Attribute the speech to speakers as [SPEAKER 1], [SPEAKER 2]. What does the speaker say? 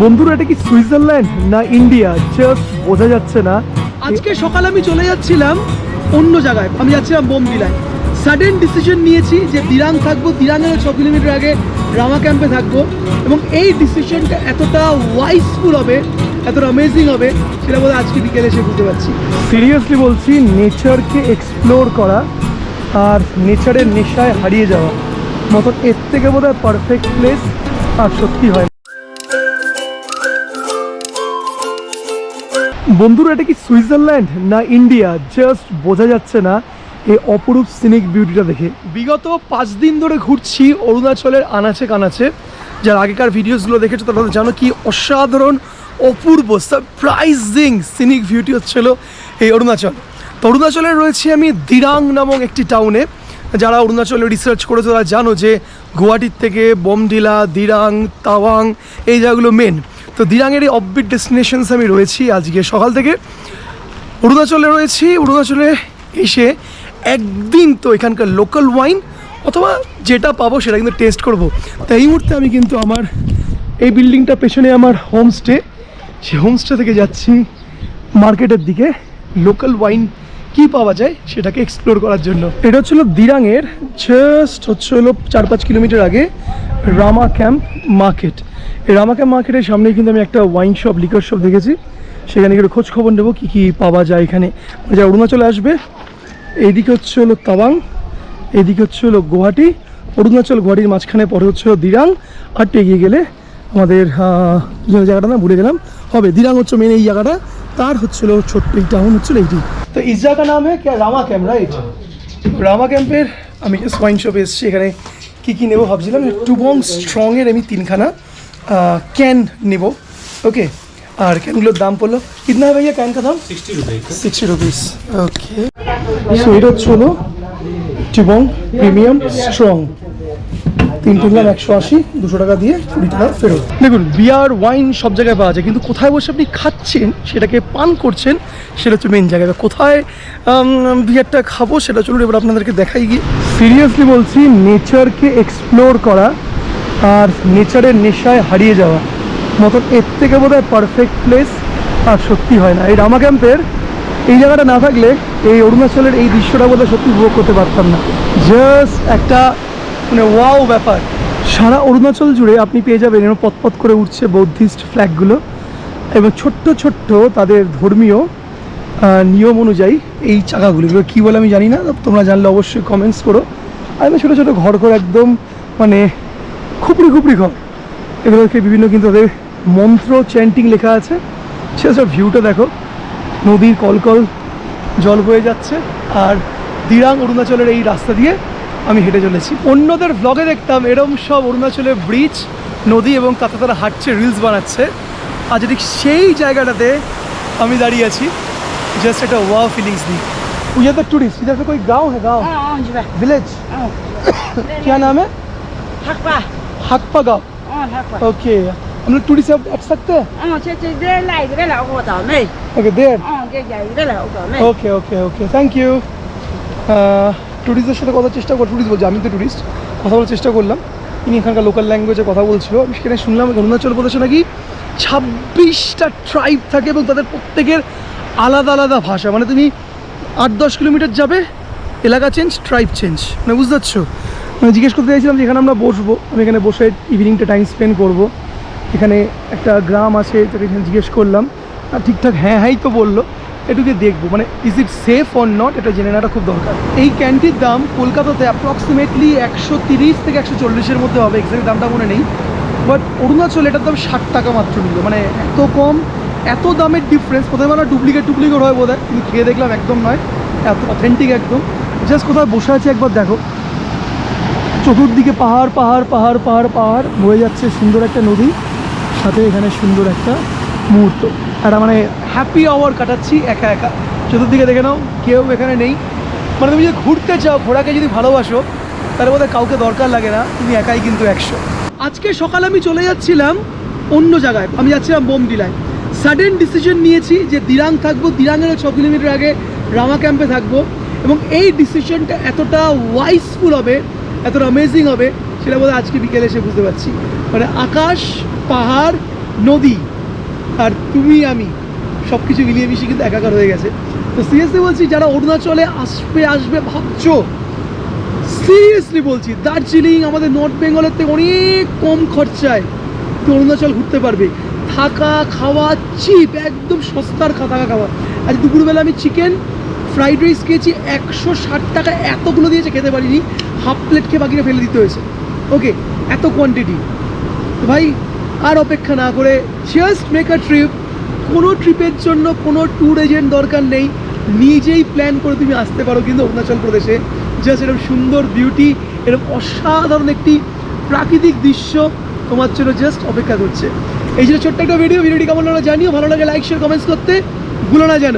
[SPEAKER 1] বন্ধুরা এটা কি সুইজারল্যান্ড না ইন্ডিয়া? জাস্ট বোঝা যাচ্ছে না।
[SPEAKER 2] আজকে সকালে আমি চলে যাচ্ছিলাম অন্য জায়গায়। আমি যাচ্ছিলাম বোমডিলায় সাডেন ডিসিশন নিয়েছি যে দিরাং থাকব। দিরাঙের ছ কিলোমিটার আগে রামা ক্যাম্পে থাকব। এবং এই ডিসিশনটা এতটা ওয়াইসফুল হবে এতটা অ্যামেজিং হবে সেটা বোধহয় আজকে বিকেলে এসে বুঝতে পারছি।
[SPEAKER 1] সিরিয়াসলি বলছি নেচারকে এক্সপ্লোর করা আর নেচারের নেশায় হারিয়ে যাওয়া মতন এর থেকে বোধ হয় পারফেক্ট প্লেস আর সত্যি হয় বন্ধুরা, এটা কি সুইজারল্যান্ড না ইন্ডিয়া? জাস্ট বোঝা যাচ্ছে না এই অপরূপ সিনিক বিউটিটা দেখে। বিগত পাঁচ দিন ধরে ঘুরছি অরুণাচলের আনাচে কানাচে। যার আগেকার ভিডিওসগুলো দেখেছ, তারা জানো কি অসাধারণ, অপূর্ব সারপ্রাইজিং সিনিক বিউটি হচ্ছিল এই অরুণাচল। তো অরুণাচলে রয়েছি আমি দিরাং নামক একটি টাউনে যারা অরুণাচলে রিসার্চ করেছে, তারা জানো যে গুয়াহাটির থেকে বমডিলা, দিরাং, তাওয়াং, এই জায়গাগুলো মেন তো দিরাংয়ের এই অববিট ডেস্টিনেশনস আমি রয়েছি আজকে সকাল থেকে। অরুণাচলে রয়েছি, অরুণাচলে এসে একদিন তো এখানকার লোকাল ওয়াইন অথবা যেটা পাবো সেটা কিন্তু টেস্ট করব। তো এই মুহূর্তে আমি কিন্তু আমার, এই বিল্ডিংটা পেছনে আমার হোমস্টে সেই হোমস্টে থেকে যাচ্ছি মার্কেটের দিকে। লোকাল ওয়াইন কি পাওয়া যায় সেটাকে এক্সপ্লোর করার জন্য। এটা হচ্ছিল দিরাংয়ের জাস্ট হচ্ছে চার পাঁচ কিলোমিটার আগে রামা ক্যাম্প মার্কেট এই রামা ক্যাম্প মার্কেটের সামনেই কিন্তু আমি একটা ওয়াইন শপ লিকার শপ দেখেছি। সেখানে গিয়ে খোঁজ খবর নেব কী কী পাওয়া যায় এখানে। যা যারা অরুণাচলে আসবে, এইদিকে হচ্ছে হলো তাওয়াং এইদিকে হচ্ছে হলো গুয়াহাটি, অরুণাচল গুয়াহাটির মাঝখানে, পরে হচ্ছে দিরাং, আর এগিয়ে গেলে আমাদের জায়গাটা না ভুলে গেলাম। হবে দিরাং হচ্ছে মেন এই জায়গাটা, তার হচ্ছিল ছোট্ট এই টাউন হচ্ছিল এইটি। তো ইস জায়গা নাম হ্যাঁ রামা ক্যাম্প রাইট রামা ক্যাম্পের আমি যে ওয়াইন শপে এসেছি, এখানে কী কী নেব ভাবছিলাম? টুবং স্ট্রংয়ের আমি তিনখানা ক্যান নেব ওকে আর ক্যানগুলোর দাম পড়ল কিতনা হবে ভাইয়া ক্যান কা দাম সিক্সটি রুপিস ওকে সো এটা হলো টুবং প্রিমিয়াম স্ট্রং। তিন কিনলাম একশো আশি দুশো টাকা দিয়ে কুড়ি টাকা ফেরত। দেখুন বিয়ার ওয়াইন সব জায়গায় পাওয়া যায় কিন্তু কোথায় বসে আপনি খাচ্ছেন সেটাকে পান করছেন সেটা হচ্ছে মেন জায়গায় কোথায় বিয়ারটা খাব সেটা চলুন এবার আপনাদেরকে দেখাই গিয়ে। সিরিয়াসলি বলছি নেচারকে এক্সপ্লোর করা আর নেচারের নেশায় হারিয়ে যাওয়া। মতন এর থেকে বোধ হয় পারফেক্ট প্লেস আর সত্যি হয় না। এই রামা ক্যাম্পের এই জায়গাটা না থাকলে এই অরুণাচলের এই দৃশ্যটা বোধহয় সত্যি উপভোগ করতে পারতাম না। জাস্ট একটা মানে ওয়াও ব্যাপার। সারা অরুণাচল জুড়ে আপনি পেয়ে যাবেন এরকম পথ করে উঠছে বৌদ্ধিস্ট ফ্ল্যাগগুলো এবং ছোট্ট ছোট্ট তাদের ধর্মীয় নিয়ম অনুযায়ী এই চাকাগুলো। এগুলো কী বলে আমি জানি না, তোমরা জানলে অবশ্যই কমেন্টস করো। আর এমনি ছোটো ছোটো ঘর করে একদম মানে খুপড়ি খুপড়ি ঘর। এগুলোকে বিভিন্ন কিন্তু তাদের মন্ত্র চ্যান্টিং লেখা আছে। সেসব ভিউটা দেখো। নদীর কলকল জল বয়ে যাচ্ছে আর দিরাং অরুণাচলের এই রাস্তা দিয়ে আমি হেঁটে চলেছি। অন্যদের ব্লগে দেখতাম এরম সব অরুণাচলের ব্রিজ নদী এবং তাতে তারা হাঁটছে রিলস বানাচ্ছে। আর যদি সেই জায়গাটাতে আমি দাঁড়িয়ে আছি জাস্ট একটা ওয়াও ফিলিংস দিই ये तो टूरिस्ट इधर से कोई गांव है गांव
[SPEAKER 3] हाँ हाँ जी भाई
[SPEAKER 1] विलेज
[SPEAKER 3] हाँ
[SPEAKER 1] क्या नाम है
[SPEAKER 3] हकपा
[SPEAKER 1] हकपा गांव
[SPEAKER 3] हाँ हकपा
[SPEAKER 1] ओके हम लोग टूरिस्ट अब बैठ सकते हैं
[SPEAKER 3] हाँ छे छे दे लाई दे ला ओ ता में
[SPEAKER 1] ओके देर
[SPEAKER 3] हाँ दे जाई दे ला ओ ता में
[SPEAKER 1] ওকে ওকে ওকে থ্যাংক ইউ ট্যুরিস্টদের সাথে কথা চেষ্টা কর ট্যুরিস্ট বলছি আমি তো ট্যুরিস্ট কথা বলার চেষ্টা করলাম তিনি এখানকার লোকাল ল্যাঙ্গুয়েজে কথা বলছিল আমি সেখানে শুনলাম অরুণাচল প্রদেশে নাকি ছাব্বিশটা ট্রাইব থাকে এবং তাদের প্রত্যেকের আলাদা আলাদা ভাষা। মানে তুমি আট দশ কিলোমিটার যাবে, এলাকা চেঞ্জ ট্রাইব চেঞ্জ মানে বুঝতে পারছ? মানে জিজ্ঞেস করতে চাইছিলাম যে এখানে আমরা বসবো, আমি এখানে বসে ইভিনিংটা টাইম স্পেন্ড করব। এখানে একটা গ্রাম আছে, তাকে এখানে জিজ্ঞেস করলাম। আর ঠিকঠাক হ্যাঁ হ্যাঁই তো বলল। এটুকে দেখব। মানে is it safe or not এটা জেনে নেওয়াটা খুব দরকার। এই ক্যান্টির দাম কলকাতাতে অ্যাপ্রক্সিমেটলি একশো তিরিশ থেকে একশো চল্লিশের মধ্যে হবে এক্সাক্ট দামটা মনে নেই। বাট অরুণাচল এটার দাম ষাট টাকা মাত্র নিল। মানে এত কম এত দামের ডিফারেন্স প্রথমে মানে ডুপ্লিকেট ডুপ্লিকেট হয় বোধ হয় কিন্তু খেয়ে দেখলাম একদম নয়, এত অথেন্টিক একদম। জাস্ট কোথায় বসে আছে একবার দেখো। চতুর্দিকে পাহাড় পাহাড় পাহাড় পাহাড় পাহাড় বয়ে যাচ্ছে সুন্দর একটা নদী, সাথে এখানে সুন্দর একটা মুহূর্ত। একটা মানে হ্যাপি আওয়ার কাটাচ্ছি একা একা। চতুর্দিকে দেখে নাও, কেউ এখানে নেই। মানে তুমি যদি ঘুরতে চাও, ঘোড়াকে যদি ভালোবাসো, তাহলে বোধহয় কাউকে দরকার লাগে না, তুমি একাই কিন্তু একশো। আজকে সকালে আমি চলে যাচ্ছিলাম অন্য জায়গায়, আমি যাচ্ছিলাম বোমডিলায়। সাডেন ডিসিশন নিয়েছি যে দিরাং থাকব দিরাঙের ছ কিলোমিটার আগে রামা ক্যাম্পে থাকব এবং এই ডিসিশনটা এতটা ওয়াইসফুল হবে, এতটা অ্যামেজিং হবে সেটা বোধহয় আজকে বিকেলে এসে বুঝতে পারছি। মানে আকাশ, পাহাড়, নদী আর তুমি, আমি সব কিছু মিলিয়ে মিশিয়ে কিন্তু একাকার হয়ে গেছে। তো সিরিয়াসলি বলছি, যারা অরুণাচলে আসবে আসবে, ভাবছ? সিরিয়াসলি বলছি, দার্জিলিং আমাদের নর্থ বেঙ্গলের থেকে অনেক কম খরচায় তুমি অরুণাচল ঘুরতে পারবে। থাকা খাওয়া চিপ একদম সস্তার থাকা খাওয়া। আজ দুপুরবেলা আমি চিকেন ফ্রাইড রাইস খেয়েছি, একশো ষাট টাকা এতগুলো দিয়েছে, খেতে পারিনি। হাফ প্লেট খেয়ে বাকিটা ফেলে দিতে হয়েছে। ওকে, এত কোয়ান্টিটি ভাই, আর অপেক্ষা না করে জাস্ট মেক আ ট্রিপ কোনো ট্রিপের জন্য কোনো ট্যুর এজেন্ট দরকার নেই। নিজেই প্ল্যান করে তুমি আসতে পারো কিন্তু অরুণাচল প্রদেশে। জাস্ট এরকম সুন্দর বিউটি এরকম অসাধারণ একটি প্রাকৃতিক দৃশ্য তোমার জন্য জাস্ট অপেক্ষা করছে। এই ছিল ছোট্ট একটা ভিডিও ভিডিওটি কেমন লাগল জানিও। ভালো লাগে লাইক শেয়ার কমেন্টস করতে ভুলো না যেন।